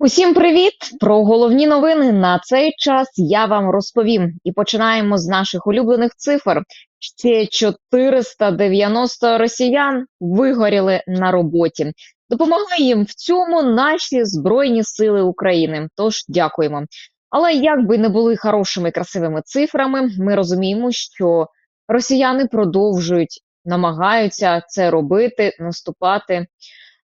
Усім привіт! Про головні новини на цей час я вам розповім. І починаємо з наших улюблених цифр. Ще 490 росіян вигоріли на роботі. Допомогли їм в цьому наші збройні сили України. Тож дякуємо. Але як би не були хорошими красивими цифрами, ми розуміємо, що росіяни продовжують намагаються це робити, наступати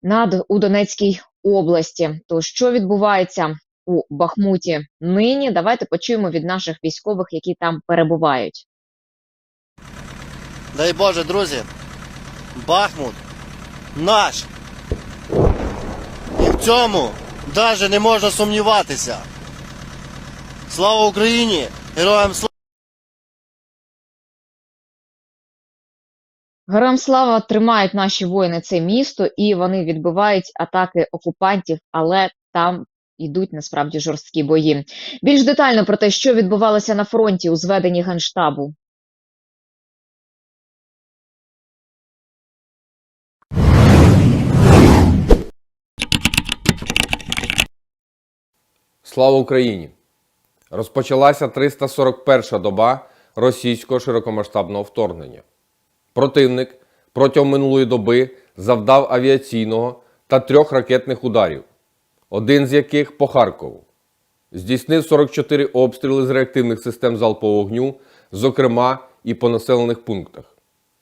над у Донецькій області. То що відбувається у Бахмуті нині? Давайте почуємо від наших військових, які там перебувають. Дай Боже, друзі, Бахмут наш. І в цьому навіть не можна сумніватися. Слава Україні! Героям слава! Героям слава тримають наші воїни це місто, і вони відбивають атаки окупантів, але там йдуть насправді жорсткі бої. Більш детально про те, що відбувалося на фронті у зведенні генштабу. Слава Україні! Розпочалася 341-ша доба російського широкомасштабного вторгнення. Противник протягом минулої доби завдав авіаційного та трьох ракетних ударів, один з яких по Харкову. Здійснив 44 обстріли з реактивних систем залпового вогню, зокрема і по населених пунктах.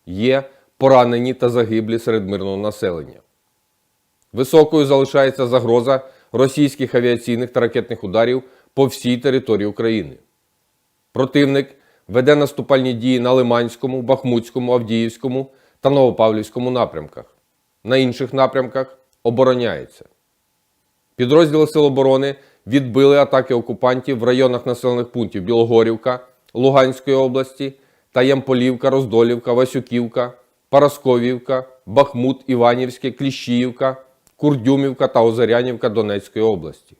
Є поранені та загиблі серед мирного населення. Високою залишається загроза російських авіаційних та ракетних ударів по всій території України. Противник веде наступальні дії на Лиманському, Бахмутському, Авдіївському та Новопавлівському напрямках. На інших напрямках обороняється. Підрозділи Сил оборони відбили атаки окупантів в районах населених пунктів Білогорівка, Луганської області та Ямполівка, Роздолівка, Васюківка, Парасковівка, Бахмут, Іванівське, Кліщіївка, Курдюмівка та Озарянівка Донецької області.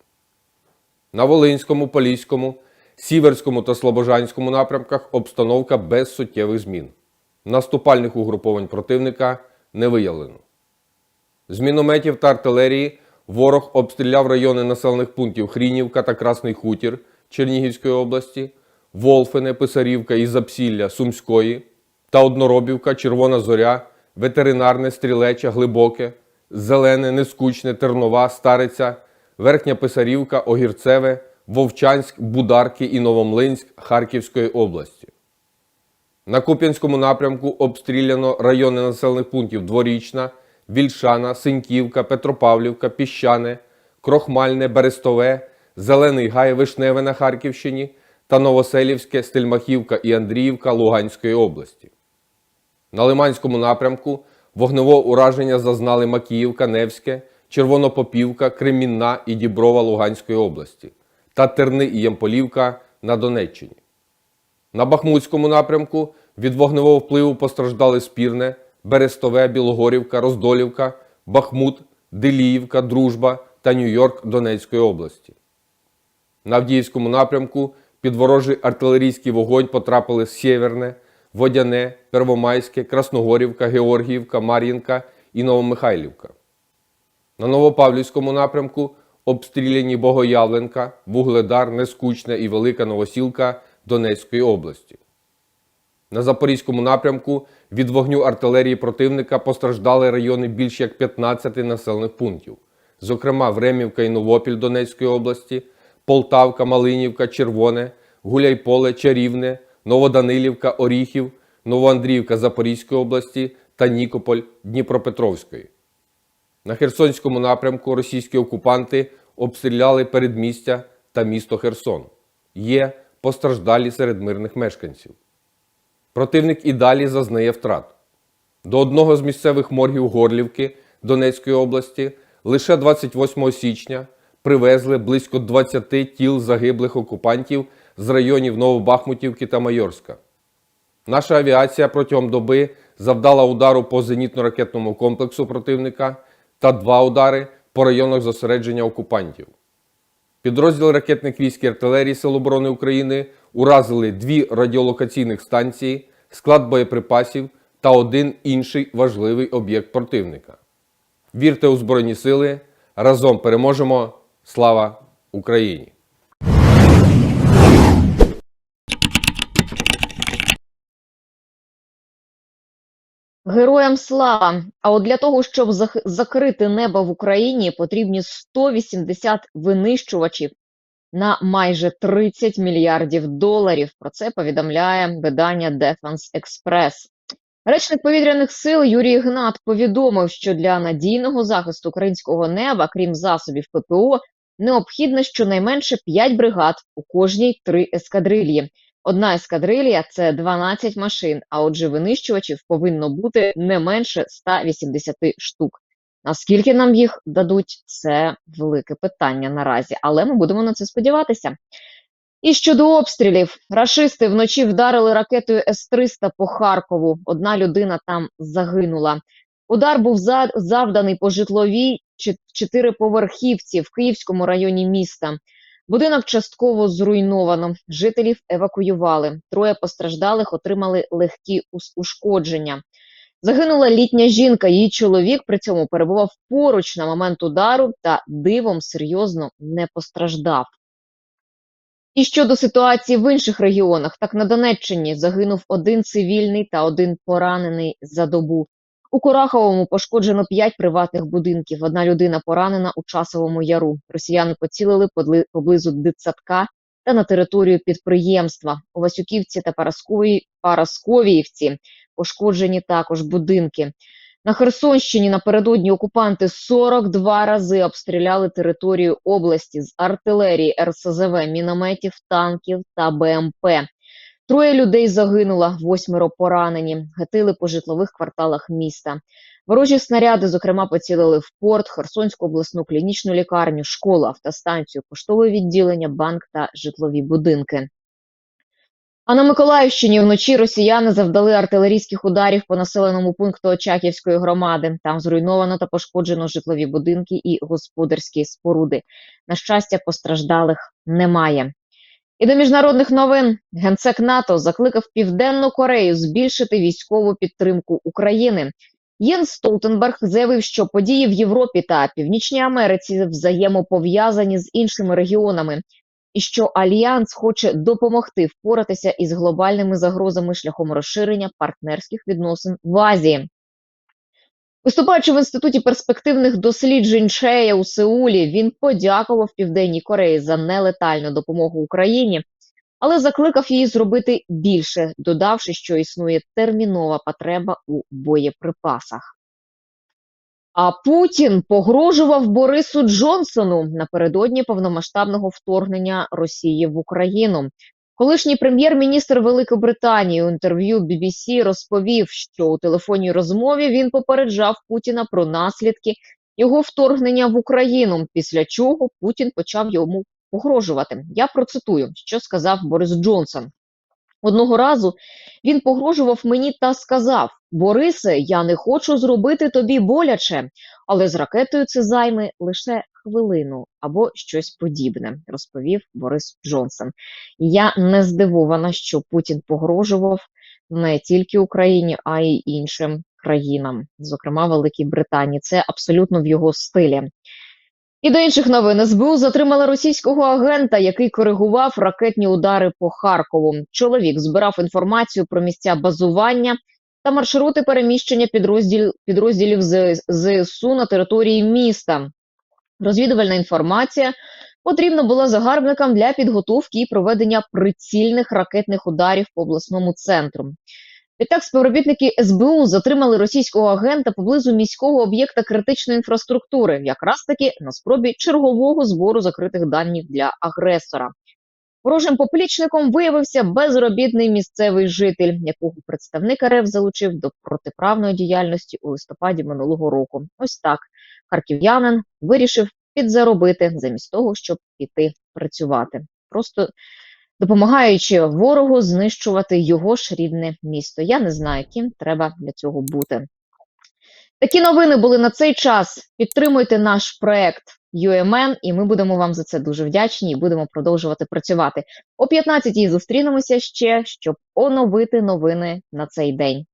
На Волинському, Поліському, Сіверському та Слобожанському напрямках обстановка без суттєвих змін. Наступальних угруповань противника не виявлено. З мінометів та артилерії ворог обстріляв райони населених пунктів Хрінівка та Красний Хутір Чернігівської області, Волфине, Писарівка і Запсілля Сумської та Одноробівка, Червона Зоря, Ветеринарне, Стрілеча, Глибоке, Зелене, Нескучне, Тернова, Стариця, Верхня Писарівка, Огірцеве, Вовчанськ, Бударки і Новомлинськ Харківської області. На Куп'янському напрямку обстріляно райони населених пунктів Дворічна, Вільшана, Синьківка, Петропавлівка, Піщане, Крохмальне, Берестове, Зелений Гай, Вишневе на Харківщині та Новоселівське, Стельмахівка і Андріївка Луганської області. На Лиманському напрямку вогневого ураження зазнали Макіївка, Невське, Червонопопівка, Кремінна і Діброва Луганської області та Терни і Ямполівка на Донеччині. На Бахмутському напрямку від вогневого впливу постраждали Спірне, Берестове, Білогорівка, Роздолівка, Бахмут, Деліївка, Дружба та Нью-Йорк Донецької області. На Авдіївському напрямку під ворожий артилерійський вогонь потрапили Сєверне, Водяне, Первомайське, Красногорівка, Георгіївка, Мар'їнка і Новомихайлівка. На Новопавлівському напрямку обстріляні Богоявленка, Вугледар, Нескучне і Велика Новосілка Донецької області. На Запорізькому напрямку від вогню артилерії противника постраждали райони більш як 15 населених пунктів, зокрема Времівка і Новопіль Донецької області, Полтавка, Малинівка, Червоне, Гуляйполе, Чарівне, Новоданилівка, Оріхів, Новоандріївка Запорізької області та Нікополь Дніпропетровської. На Херсонському напрямку російські окупанти обстріляли передмістя та місто Херсон. Є постраждалі серед мирних мешканців. Противник і далі зазнає втрат. До одного з місцевих моргів Горлівки Донецької області лише 28 січня привезли близько 20 тіл загиблих окупантів з районів Новобахмутівки та Майорська. Наша авіація протягом доби завдала удару по зенітно-ракетному комплексу противника та два удари по районах зосередження окупантів. Підрозділи ракетних військ і артилерії Сил оборони України уразили дві радіолокаційних станції, склад боєприпасів та один інший важливий об'єкт противника. Вірте у Збройні Сили! Разом переможемо! Слава Україні! Героям слава! А от для того, щоб закрити небо в Україні, потрібні 180 винищувачів на майже 30 мільярдів доларів. Про це повідомляє видання Defense Express. Речник повітряних сил Юрій Гнат повідомив, що для надійного захисту українського неба, крім засобів ППО, необхідно щонайменше 5 бригад у кожній 3 ескадрильї. Одна ескадрилья – це 12 машин, а отже винищувачів повинно бути не менше 180 штук. Наскільки нам їх дадуть, це велике питання наразі, але ми будемо на це сподіватися. І щодо обстрілів, рашисти вночі вдарили ракетою С-300 по Харкову. Одна людина там загинула. Удар був за- завданий по житловій чотириповерхівці в Київському районі міста. Будинок частково зруйновано. Жителів евакуювали. Троє постраждалих отримали легкі ушкодження. Загинула літня жінка. Її чоловік при цьому перебував поруч на момент удару та дивом серйозно не постраждав. І щодо ситуації в інших регіонах, так на Донеччині загинув один цивільний та один поранений за добу. У Кураховому пошкоджено п'ять приватних будинків. Одна людина поранена у часовому яру. Росіяни поцілили поблизу дитсадка та на територію підприємства. У Васюківці та Параскові- Парасковіївці пошкоджені також будинки. На Херсонщині напередодні окупанти 42 рази обстріляли територію області з артилерії, РСЗВ, мінометів, танків та БМП. Троє людей загинуло, восьмеро поранені. Гатили по житлових кварталах міста. Ворожі снаряди, зокрема, поцілили в порт, Херсонську обласну клінічну лікарню, школу, автостанцію, поштове відділення, банк та житлові будинки. А на Миколаївщині вночі росіяни завдали артилерійських ударів по населеному пункту Очаківської громади. Там зруйновано та пошкоджено житлові будинки і господарські споруди. На щастя, постраждалих немає. І до міжнародних новин генсек НАТО закликав Південну Корею збільшити військову підтримку України. Єнс Столтенберг заявив, що події в Європі та Північній Америці взаємопов'язані з іншими регіонами, і що альянс хоче допомогти впоратися із глобальними загрозами шляхом розширення партнерських відносин в Азії. Виступаючи в інституті перспективних досліджень Шея у Сеулі, він подякував Південній Кореї за нелетальну допомогу Україні, але закликав її зробити більше, додавши, що існує термінова потреба у боєприпасах. А Путін погрожував Борису Джонсону напередодні повномасштабного вторгнення Росії в Україну. Колишній прем'єр-міністр Великобританії у інтерв'ю BBC розповів, що у телефонній розмові він попереджав Путіна про наслідки його вторгнення в Україну, після чого Путін почав йому погрожувати. Я процитую, що сказав Борис Джонсон. Одного разу він погрожував мені та сказав: Борисе, я не хочу зробити тобі боляче, але з ракетою це займе лише хвилину або щось подібне, розповів Борис Джонсон. Я не здивована, що Путін погрожував не тільки Україні, а й іншим країнам, зокрема Великій Британії. Це абсолютно в його стилі. І до інших новин СБУ затримала російського агента, який коригував ракетні удари по Харкову. Чоловік збирав інформацію про місця базування та маршрути переміщення підрозділ, підрозділів ЗСУ на території міста. Розвідувальна інформація потрібна була загарбникам для підготовки і проведення прицільних ракетних ударів по обласному центру. Відтак співробітники СБУ затримали російського агента поблизу міського об'єкта критичної інфраструктури, якраз таки на спробі чергового збору закритих даних для агресора. Ворожим поплічником виявився безробітний місцевий житель, якого представник РФ залучив до протиправної діяльності у листопаді минулого року. Ось так харків'янин вирішив підзаробити замість того, щоб піти працювати. Просто допомагаючи ворогу знищувати його ж рідне місто. Я не знаю, ким треба для цього бути. Такі новини були на цей час. Підтримуйте наш проект UMN, і ми будемо вам за це дуже вдячні і будемо продовжувати працювати. О 15-й зустрінемося ще, щоб оновити новини на цей день.